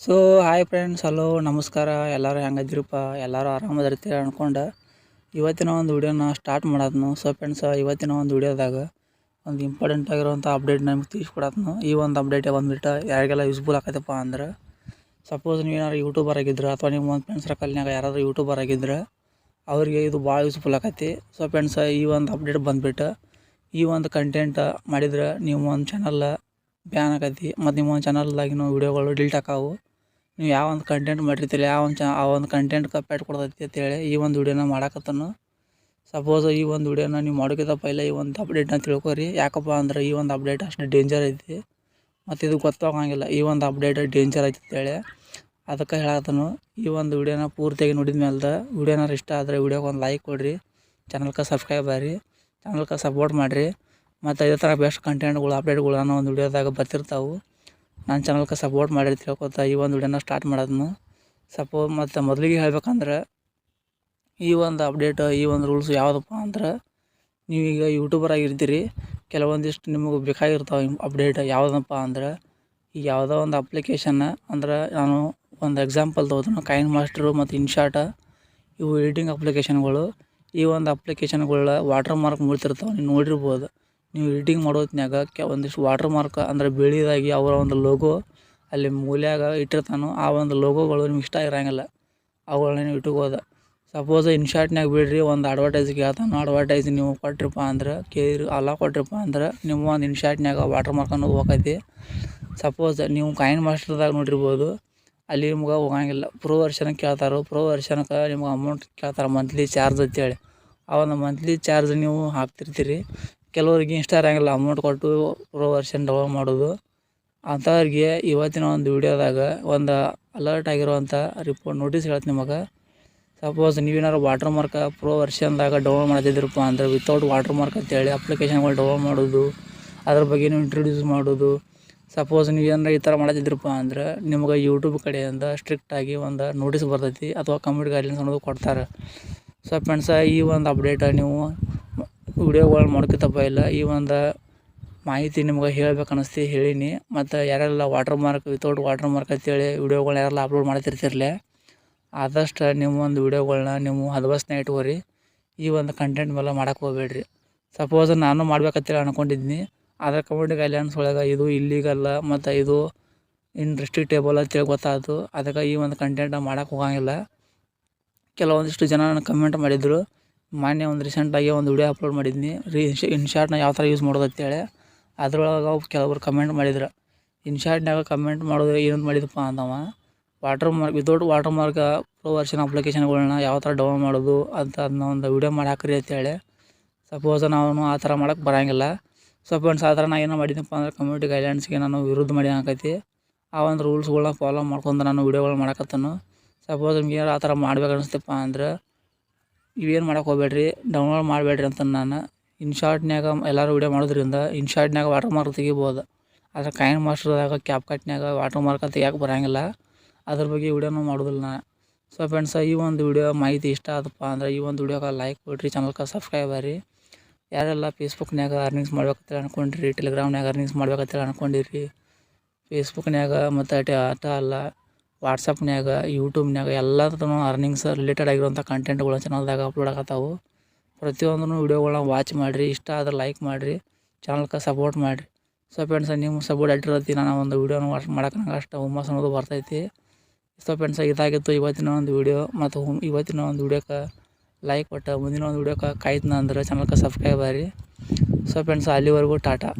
So hi friends hello ನಮಸ್ಕಾರ. ಎಲ್ಲರೂ ಹೆಂಗದಿರಪ್ಪ ಎಲ್ಲರೂ ಆರಾಮದಿರ್ತೀರ ಅನ್ಕೊಂಡು ಇವತ್ತಿನ ಒಂದು ವಿಡಿಯೋನ ಸ್ಟಾರ್ಟ್ ಮಾಡೋದ್ನು. ಸೊ ಫ್ರೆಂಡ್ಸ್ ಇವತ್ತಿನ ಒಂದು ವಿಡಿಯೋದಾಗ ಒಂದು ಇಂಪಾರ್ಟೆಂಟ್ ಆಗಿರುವಂಥ ಅಪ್ಡೇಟ್ ನಮಗೆ ತಿಳಿಸ್ಕೊಡತ್ನು ಈ ಒಂದು ಅಪ್ಡೇಟ್ ಬಂದ್ಬಿಟ್ಟು ಯಾರಿಗೆಲ್ಲ ಯೂಸ್ಫುಲ್ ಆಗತ್ತಪ್ಪ ಅಂದ್ರೆ ಸಪೋಸ್ ನೀವು ಏನಾರು ಯೂಟ್ಯೂಬರ್ ಆಗಿದ್ರೆ ಅಥವಾ ನಿಮ್ಮ ಒಂದು ಫ್ರೆಂಡ್ಸ್ ಸರ್ಕಲ್ನಾಗ ಯಾರಾದರೂ ಯೂಟ್ಯೂಬರ್ ಆಗಿದ್ರೆ, ಅವರಿಗೆ ಇದು ಭಾಳ ಯೂಸ್ಫುಲ್ ಆಗತ್ತೆ ಸೊ ಫ್ರೆಂಡ್ಸ್ ಈ ಒಂದು ಅಪ್ಡೇಟ್ ಬಂದ್ಬಿಟ್ಟು ಈ ಒಂದು ಕಂಟೆಂಟ್ ಮಾಡಿದ್ರೆ ನೀವು ಒಂದು ಚಾನಲ್ ಬ್ಯಾನ್ ಆಗೈತಿ. ಮತ್ತು ನಿಮ್ಮ ಒಂದು ಚಾನಲ್ದಾಗಿನ ವೀಡಿಯೋಗಳು ಡಿಲೀಟ್ ಆಕಾವು ನೀವು ಯಾವ ಒಂದು ಕಂಟೆಂಟ್ ಮಾಡಿರ್ತೀರಿ, ಯಾವ ಒಂದು ಚಾ ಆ ಒಂದು ಕಂಟೆಂಟ್ ಕಪ್ಪೆಟ್ ಕೊಡ್ತೈತಿ ಅಂತೇಳಿ ಈ ಒಂದು ವಿಡಿಯೋನ ಮಾಡಾಕತ್ತನು. ಸಪೋಸ್ ಈ ಒಂದು ವಿಡಿಯೋನ ನೀವು ಮಾಡೋಕ್ಕಿಂತ ಪೈಲೆ ಈ ಒಂದು ಅಪ್ಡೇಟ್ನ ತಿಳ್ಕೊರಿ. ಯಾಕಪ್ಪ ಅಂದ್ರೆ ಈ ಒಂದು ಅಪ್ಡೇಟ್ ಅಷ್ಟು ಡೇಂಜರ್ ಐತಿ. ಮತ್ತು ಇದು ಗೊತ್ತಾಗಂಗಿಲ್ಲ, ಈ ಒಂದು ಅಪ್ಡೇಟ್ ಡೇಂಜರ್ ಐತಿ ಅಂತೇಳಿ. ಅದಕ್ಕೆ ಹೇಳತ್ತನು ಈ ಒಂದು ವಿಡಿಯೋನ ಪೂರ್ತಿಯಾಗಿ ನೋಡಿದ ಮೇಲೆ ವಿಡಿಯೋನಾರು ಇಷ್ಟ ಆದರೆ ವಿಡಿಯೋಗೆ ಒಂದು ಲೈಕ್ ಕೊಡಿರಿ. ಚಾನಲ್ಗೆ ಸಬ್ಸ್ಕ್ರೈಬ್ ಆಗ್ರಿ. ಚಾನಲ್ಗೆ ಸಪೋರ್ಟ್ ಮಾಡಿರಿ. ಮತ್ತು ಇದೇ ಥರ ಬೆಸ್ಟ್ ಕಂಟೆಂಟ್ಗಳು ಅಪ್ಡೇಟ್ಗಳು ಅನ್ನೋ ಒಂದು ವಿಡಿಯೋದಾಗ ಬರ್ತಿರ್ತಾವೆ. ನನ್ನ ಚಾನಲ್ಗೆ ಸಪೋರ್ಟ್ ಮಾಡಿರಿ ತಿಳ್ಕೊತ ಈ ಒಂದು ವಿಡಿಯೋನ ಸ್ಟಾರ್ಟ್ ಮಾಡೋದನ್ನು ಸಪೋರ್ಟ್ ಮತ್ತು ಮೊದಲಿಗೆ ಹೇಳ್ಬೇಕಂದ್ರೆ ಈ ಒಂದು ಅಪ್ಡೇಟ್ ಈ ಒಂದು ರೂಲ್ಸ್ ಯಾವುದಪ್ಪ ಅಂದ್ರೆ ನೀವೀಗ ಯೂಟ್ಯೂಬರ್ ಆಗಿರ್ತೀರಿ, ಕೆಲವೊಂದಿಷ್ಟು ನಿಮಗೆ ಬೇಕಾಗಿರ್ತಾವೆ ಅಪ್ಡೇಟ್ ಯಾವುದಪ್ಪ ಅಂದ್ರೆ ಈಗ ಯಾವುದೋ ಒಂದು ಅಪ್ಲಿಕೇಶನ್ನ ಅಂದ್ರೆ ನಾನು ಒಂದು ಎಕ್ಸಾಂಪಲ್ ತೊಗೋತೀನಿ. ಕೈನ್ ಮಾಸ್ಟ್ರು ಮತ್ತು ಇನ್ಶಾಟ ಇವು ಎಡಿಟಿಂಗ್ ಅಪ್ಲಿಕೇಶನ್ಗಳು ಈ ಒಂದು ಅಪ್ಲಿಕೇಶನ್ಗಳ ವಾಟರ್ ಮಾರ್ಕ್ ಮುಳ್ತಿರ್ತಾವೆ ನೀವು ನೋಡಿರ್ಬೋದು. ನೀವು ಎಡಿಟಿಂಗ್ ಮಾಡೋ ಹೊತ್ನ್ಯಾಗ ಕೆ ಒಂದಿಷ್ಟು ವಾಟರ್ ಮಾರ್ಕ್ ಅಂದ್ರೆ ಬಿಳಿದಾಗಿ ಅವರ ಒಂದು ಲೋಗೋ ಅಲ್ಲಿ ಮೂಲ್ಯಾಗ ಇಟ್ಟಿರ್ತಾನೋ ಆ ಒಂದು ಲೋಗೋಗಳು ನಿಮ್ಗೆ ಇಷ್ಟ ಇರೋಂಗಿಲ್ಲ ಅವುಗಳನ್ನ ನೀವು ಇಟ್ಕೋದ. ಸಪೋಸ್ ಇನ್ಶಾರ್ಟ್ನಾಗ ಬಿಡ್ರಿ, ಒಂದು ಅಡ್ವರ್ಟೈಸ್ ಹೇಳ್ತಾನೋ ಅಡ್ವರ್ಟೈಸ್ ನೀವು ಕೊಟ್ರಿಪ್ಪ ಅಂದ್ರೆ ಕೇಳಿ ಅಲ್ಲ ಕೊಟ್ರಿಪ್ಪ ಅಂದ್ರೆ ನಿಮ್ಮ ಒಂದು ಇನ್ಶಾರ್ಟ್ನಾಗ ವಾಟರ್ ಮಾರ್ಕ್ ಅನ್ನೋದು ಹೋಗೈತಿ. ಸಪೋಸ್ ನೀವು ಕಾಯಿನ್ ಮಾಸ್ಟರ್ದಾಗ ನೋಡಿರ್ಬೋದು, ಅಲ್ಲಿ ನಿಮ್ಗೆ ಹೋಗಂಗಿಲ್ಲ. ಪ್ರೋ ವರ್ಷನಕ್ಕೆ ಕೇಳ್ತಾರೆ ಪ್ರೋ ವರ್ಷನಕ್ಕೆ ನಿಮ್ಗೆ ಅಮೌಂಟ್ ಕೇಳ್ತಾರೆ ಮಂತ್ಲಿ ಚಾರ್ಜ್ ಅಂತೇಳಿ. ಆ ಒಂದು ಮಂತ್ಲಿ ಚಾರ್ಜ್ ನೀವು ಹಾಕ್ತಿರ್ತೀರಿ. ಕೆಲವ್ರಿಗೆ ಇಷ್ಟ ಇರೋಂಗಿಲ್ಲ. ಅಮೌಂಟ್ ಕೊಟ್ಟು ಪ್ರೋ ವರ್ಷನ್ ಡೌನ್ಲೋಡ್ ಮಾಡೋದು. ಅಂಥವ್ರಿಗೆ ಇವತ್ತಿನ ಒಂದು ವಿಡಿಯೋದಾಗ ಒಂದು ಅಲರ್ಟ್ ಆಗಿರುವಂಥ ರಿಪೋರ್ಟ್ ನೋಟಿಸ್ ಹೇಳ್ತೀನಿ ನಿಮಗೆ. ಸಪೋಸ್ ನೀವೇನಾರು ವಾಟರ್ ಮಾರ್ಕ್ ಪ್ರೋ ವರ್ಷನ್ದಾಗ ಡೌನ್ಲೋಡ್ ಮಾಡ್ತಿದ್ದಿರಪ್ಪ ಅಂದ್ರೆ ವಿತೌಟ್ ವಾಟರ್ ಮಾರ್ಕ್ ಅಂತೇಳಿ ಅಪ್ಲಿಕೇಶನ್ಗಳು ಡೌನ್ಲೋಡ್ ಮಾಡೋದು. ಅದ್ರ ಬಗ್ಗೆ ನೀವು ಇಂಟ್ರೊಡ್ಯೂಸ್ ಮಾಡೋದು. ಸಪೋಸ್ ನೀವು ಏನಾರ ಈ ಥರ ಮಾಡತ್ತಿದ್ರಪ್ಪ ಅಂದ್ರೆ ನಿಮ್ಗೆ ಯೂಟ್ಯೂಬ್ ಕಡೆಯಿಂದ ಸ್ಟ್ರಿಕ್ಟಾಗಿ ಒಂದು ನೋಟಿಸ್ ಬರ್ತೈತಿ ಅಥವಾ ಕಮ್ಯುನಿಟಿ ಗೈಡ್ಲೈನ್ಸ್ ಅನ್ನೋದು ಕೊಡ್ತಾರೆ. ಸೊ ಫ್ರೆಂಡ್ಸ ಈ ಒಂದು ಅಪ್ಡೇಟ್ ನೀವು ವಿಡಿಯೋಗಳು ಮಾಡೋಕ್ಕಿಂತಪ್ಪ ಇಲ್ಲ. ಈ ಒಂದು ಮಾಹಿತಿ ನಿಮ್ಗೆ ಹೇಳ್ಬೇಕು ಅನ್ನಿಸ್ತಿ ಹೇಳೀನಿ. ಮತ್ತು ಯಾರೆಲ್ಲ watermark without watermark ಅಂತೇಳಿ ವಿಡಿಯೋಗಳ್ನ ಯಾರೆಲ್ಲ ಅಪ್ಲೋಡ್ ಮಾಡ್ತಿರ್ತಿರಲಿ, ಆದಷ್ಟು ನಿಮ್ಮ ಒಂದು ವಿಡಿಯೋಗಳನ್ನ ನೀವು ಹದಬಸ್ನ ಇಟ್ಕೋರಿ ಈ ಒಂದು ಕಂಟೆಂಟ್ ಮೇಲೆ ಮಾಡೋಕೆ ಹೋಗ್ಬೇಡ್ರಿ. ಸಪೋಸ್ ನಾನು ಮಾಡ್ಬೇಕಂತೇಳಿ ಅನ್ಕೊಂಡಿದ್ನಿ. ಆದರೆ ಕಮ್ಯುನಿಟಿ ಗೈಡ್ಲೈನ್ಸ್ ಒಳಗೆ ಇದು ಇಲ್ಲಿಗಲ್ಲ ಮತ್ತು ಇದು ಇನ್ ರೆಸ್ಟ್ರಿಕ್ಟೇಬಲ್ ಅಂತೇಳಿ ಗೊತ್ತಾಯ್ತು ಅದಕ್ಕೆ ಈ ಒಂದು ಕಂಟೆಂಟ್ ಮಾಡಕ್ಕೆ ಹೋಗಂಗಿಲ್ಲ. ಕೆಲವೊಂದಿಷ್ಟು ಜನ ನನಗೆ ಕಮೆಂಟ್ ಮಾಡಿದರು. ಮೊನ್ನೆ ಒಂದು ರೀಸೆಂಟಾಗಿ ಒಂದು ವಿಡಿಯೋ ಅಪ್ಲೋಡ್ ಮಾಡಿದ್ನಿ. ರೀ ಇನ್ಶಾರ್ಟ್ನ ಯಾವ ಥರ ಯೂಸ್ ಮಾಡೋದು ಅಂತೇಳಿ. ಅದ್ರೊಳಗೆ ಕೆಲವರು ಕಮೆಂಟ್ ಮಾಡಿದ್ರು. ಇನ್ಶಾರ್ಟ್ನಾಗ ಕಮೆಂಟ್ ಮಾಡೋದು ಏನು ಮಾಡಿದಪ್ಪ ಅಂತವ. Watermark without watermark pro version ಅಪ್ಲಿಕೇಶನ್ಗಳನ್ನ ಯಾವ ಥರ ಡೌನ್ ಮಾಡೋದು ಅಂತ ಅದನ್ನ ಒಂದು ವಿಡಿಯೋ ಮಾಡಿ ಹಾಕ್ರಿ ಅಂತೇಳಿ. ಸಪೋಸ್ ನಾವು ಆ ಥರ ಮಾಡಕ್ಕೆ ಬರೋಂಗಿಲ್ಲ. ಸೊ ಫ್ರೆಂಡ್ಸ್ ಆ ಥರ ನಾನು ಏನೋ ಮಾಡಿದ್ದೆನಪ್ಪ ಅಂದ್ರೆ ಕಮ್ಯುನಿಟಿ ಗೈಡ್ಲೈನ್ಸ್ಗೆ ನಾನು ವಿರುದ್ಧ ಮಾಡಿ ಹಾಕೈತಿ. ಆ ಒಂದು ರೂಲ್ಸ್ಗಳನ್ನ ಫಾಲೋ ಮಾಡ್ಕೊಂಡು ನಾನು ವಿಡಿಯೋಗಳು ಮಾಡಕತ್ತನು. ಸಪೋಸ್ ನಿಮ್ಗೆ ಏನಾರು ಆ ಥರ ಮಾಡ್ಬೇಕು ಅನಿಸ್ತಪ್ಪ ಅಂದ್ರೆ ಇವೇನು ಮಾಡೋಕೆ ಹೋಗ್ಬೇಡ್ರಿ ಡೌನ್ಲೋಡ್ ಮಾಡಬೇಡ್ರಿ ಅಂತ ನಾನು ಇನ್ಶಾರ್ಟ್ನ್ಯಾಗ ಎಲ್ಲರೂ ವೀಡಿಯೋ ಮಾಡೋದ್ರಿಂದ ಇನ್ಶಾರ್ಟ್ನ್ಯಾಗ ವಾಟರ್ ಮಾರ್ಕ್ ತೆಗಿಬೋದು. ಆದರೆ ಕೈನ್ ಮಾಸ್ಟರ್ದಾಗ ಕ್ಯಾಪ್ ಕಟ್ನ್ಯಾಗ ವಾಟರ್ ಮಾರ್ಕ್ ತೆಗಿಯಕ್ಕೆ ಬರೋಂಗಿಲ್ಲ. ಅದ್ರ ಬಗ್ಗೆ ವಿಡಿಯೋನೂ ಮಾಡೋದಿಲ್ಲ ನಾನು. ಸೊ ಫ್ರೆಂಡ್ಸ್ ಈ ಒಂದು ವಿಡಿಯೋ ಮಾಹಿತಿ ಇಷ್ಟ ಆದಪ್ಪ ಅಂದ್ರೆ ಈ ಒಂದು ವಿಡಿಯೋಗೆ ಲೈಕ್ ಕೊಡಿರಿ ಚಾನಲ್ಗೆ ಸಬ್ಸ್ಕ್ರೈಬ್ ಆರಿ ಯಾರೆಲ್ಲ ಫೇಸ್ಬುಕ್ನ್ಯಾಗ ಅರ್ನಿಂಗ್ಸ್ ಮಾಡ್ಬೇಕಂತ ಅನ್ಕೊಂಡಿರಿ ಟೆಲಿಗ್ರಾಮ್ನ್ಯಾಗ ಅರ್ನಿಂಗ್ಸ್ ಮಾಡ್ಬೇಕಂತ ಅನ್ಕೊಂಡಿರಿ ಫೇಸ್ಬುಕ್ನ್ಯಾಗ ಮತ್ತು ಟ ಆಟ ಅಲ್ಲ ವಾಟ್ಸಪ್ನ್ಯಾಗ, ಯೂಟ್ಯೂಬ್ನ್ಯಾಗ ಎಲ್ಲದೂ ಅರ್ನಿಂಗ್ಸ್ ರಿಲೇಟೆಡ್ ಆಗಿರುವಂಥ ಕಂಟೆಂಟ್ಗಳು ಚಾನಲ್ದಾಗ ಅಪ್ಲೋಡ್ ಆಗತ್ತಾವು. ಪ್ರತಿಯೊಂದೂ ವೀಡಿಯೋಗಳನ್ನ ವಾಚ್ ಮಾಡಿರಿ, ಇಷ್ಟ ಆದ್ರೆ ಲೈಕ್ ಮಾಡಿರಿ ಚಾನಲ್ಗೆ ಸಪೋರ್ಟ್ ಮಾಡಿರಿ. ಸೊ ಫ್ರೆಂಡ್ಸ್ ನೀವು ಸಪೋರ್ಟ್ ಇಟ್ಟಿರತ್ತಿ ನಾನು ಒಂದು ವೀಡಿಯೋನ ವಾಚ್ ಮಾಡಕ್ಕೆ ನಂಗೆ ಅಷ್ಟು ಹುಮ್ಮಸ್ ಅನ್ನೋದು ಬರ್ತೈತಿ. ಸೊ ಫ್ರೆಂಡ್ಸ್ ಇದಾಗಿತ್ತು ಇವತ್ತಿನ ಒಂದು ವೀಡಿಯೋ ಮತ್ತು ಇವತ್ತಿನ ಒಂದು ವೀಡಿಯೋಕ್ಕೆ ಲೈಕ್ ಕೊಟ್ಟು ಮುಂದಿನ ಒಂದು ವೀಡಿಯೋಕ್ಕೆ ಕಾಯ್ತನ ಅಂದ್ರೆ ಚಾನಲ್ಗೆ ಸಬ್ಸ್ಕ್ರೈಬ್ ಆಗಿರಿ. ಸೊ ಫ್ರೆಂಡ್ಸ್ ಅಲ್ಲಿವರೆಗೂ ಟಾಟಾ.